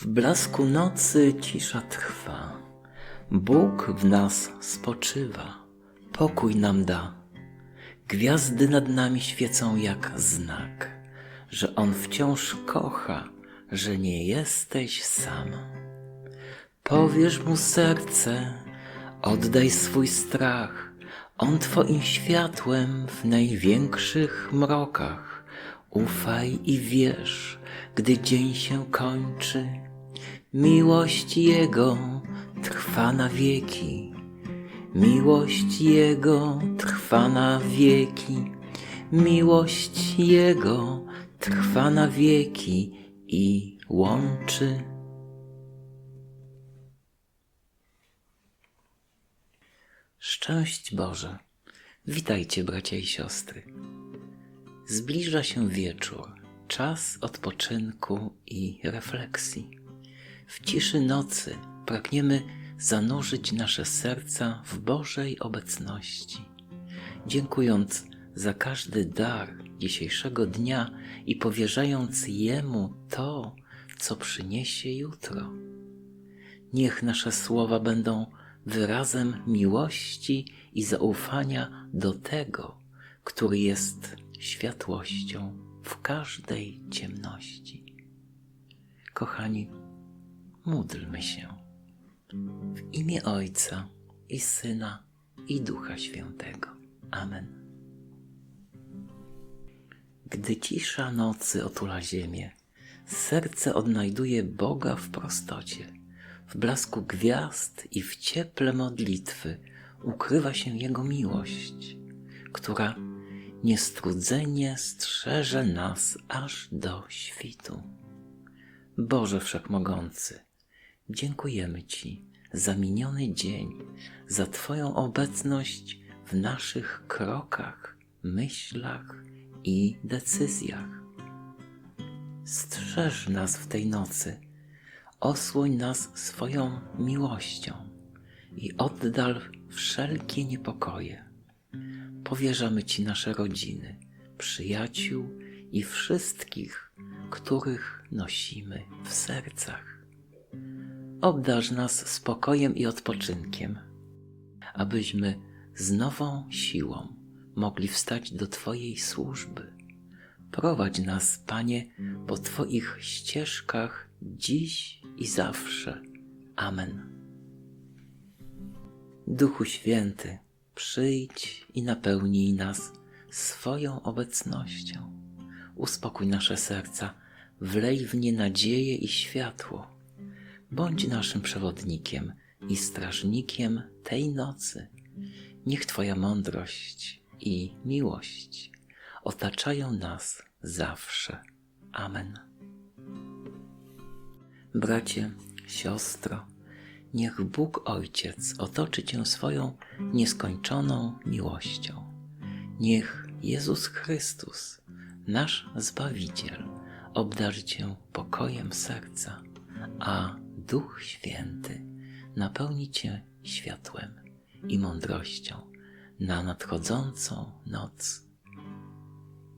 W blasku nocy cisza trwa, Bóg w nas spoczywa, pokój nam da. Gwiazdy nad nami świecą jak znak, że On wciąż kocha, że nie jesteś sam. Powierz Mu serce, oddaj swój strach, On Twoim światłem w największych mrokach. Ufaj i wierz, gdy dzień się kończy. Miłość Jego trwa na wieki. Miłość Jego trwa na wieki. Miłość Jego trwa na wieki i łączy. Szczęść Boże. Witajcie, bracia i siostry. Zbliża się wieczór, czas odpoczynku i refleksji. W ciszy nocy pragniemy zanurzyć nasze serca w Bożej obecności, dziękując za każdy dar dzisiejszego dnia i powierzając Jemu to, co przyniesie jutro. Niech nasze słowa będą wyrazem miłości i zaufania do tego, który jest światłością w każdej ciemności. Kochani, módlmy się w imię Ojca i Syna i Ducha Świętego. Amen. Gdy cisza nocy otula ziemię, serce odnajduje Boga w prostocie. W blasku gwiazd i w cieple modlitwy ukrywa się Jego miłość, która niestrudzenie strzeże nas aż do świtu. Boże Wszechmogący, dziękujemy Ci za miniony dzień, za Twoją obecność w naszych krokach, myślach i decyzjach. Strzeż nas w tej nocy, osłoń nas swoją miłością i oddal wszelkie niepokoje. Powierzamy Ci nasze rodziny, przyjaciół i wszystkich, których nosimy w sercach. Obdarz nas spokojem i odpoczynkiem, abyśmy z nową siłą mogli wstać do Twojej służby. Prowadź nas, Panie, po Twoich ścieżkach dziś i zawsze. Amen. Duchu Święty, przyjdź i napełnij nas swoją obecnością. Uspokój nasze serca, wlej w nie nadzieję i światło. Bądź naszym przewodnikiem i strażnikiem tej nocy. Niech Twoja mądrość i miłość otaczają nas zawsze. Amen. Bracie, siostro, niech Bóg Ojciec otoczy Cię swoją nieskończoną miłością. Niech Jezus Chrystus, nasz Zbawiciel, obdarzy Cię pokojem serca, a Duch Święty napełni Cię światłem i mądrością na nadchodzącą noc.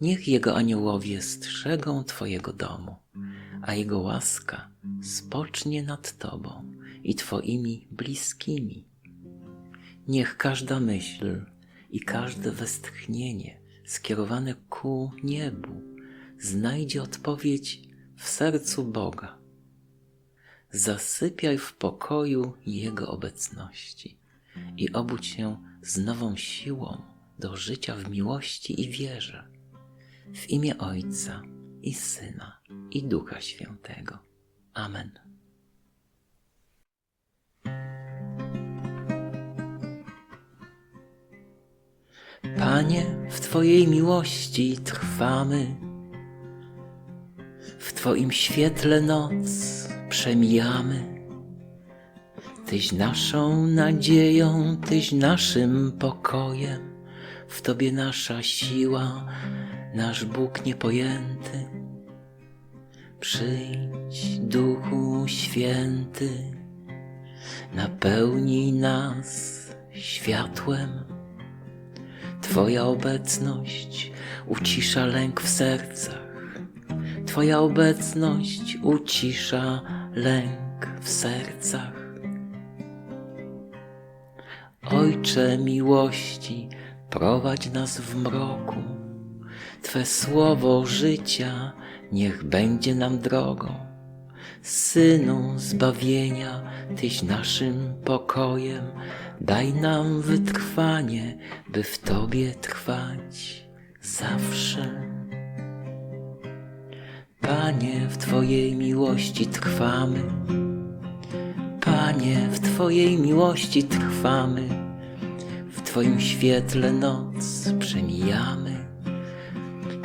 Niech Jego aniołowie strzegą Twojego domu, a Jego łaska spocznie nad Tobą i Twoimi bliskimi. Niech każda myśl i każde westchnienie skierowane ku niebu znajdzie odpowiedź w sercu Boga. Zasypiaj w pokoju Jego obecności i obudź się z nową siłą do życia w miłości i wierze. W imię Ojca i Syna i Ducha Świętego. Amen. Panie, w Twojej miłości trwamy, w Twoim świetle noc przemijamy. Tyś naszą nadzieją, Tyś naszym pokojem, w Tobie nasza siła, nasz Bóg niepojęty. Przyjdź, Duchu Święty, napełnij nas światłem. Twoja obecność ucisza lęk w sercach. Twoja obecność ucisza lęk w sercach. Ojcze miłości, prowadź nas w mroku. Twe słowo życia niech będzie nam drogą. Synu zbawienia, Tyś naszym pokojem, daj nam wytrwanie, by w Tobie trwać zawsze. Panie, w Twojej miłości trwamy. Panie, w Twojej miłości trwamy. W Twoim świetle noc przemijamy.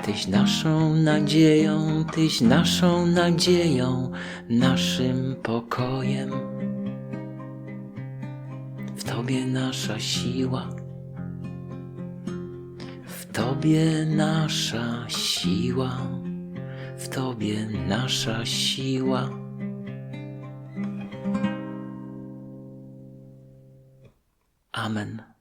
Tyś naszą nadzieją, Tyś naszą nadzieją, naszym pokojem. W Tobie nasza siła, w Tobie nasza siła, w Tobie nasza siła. Amen.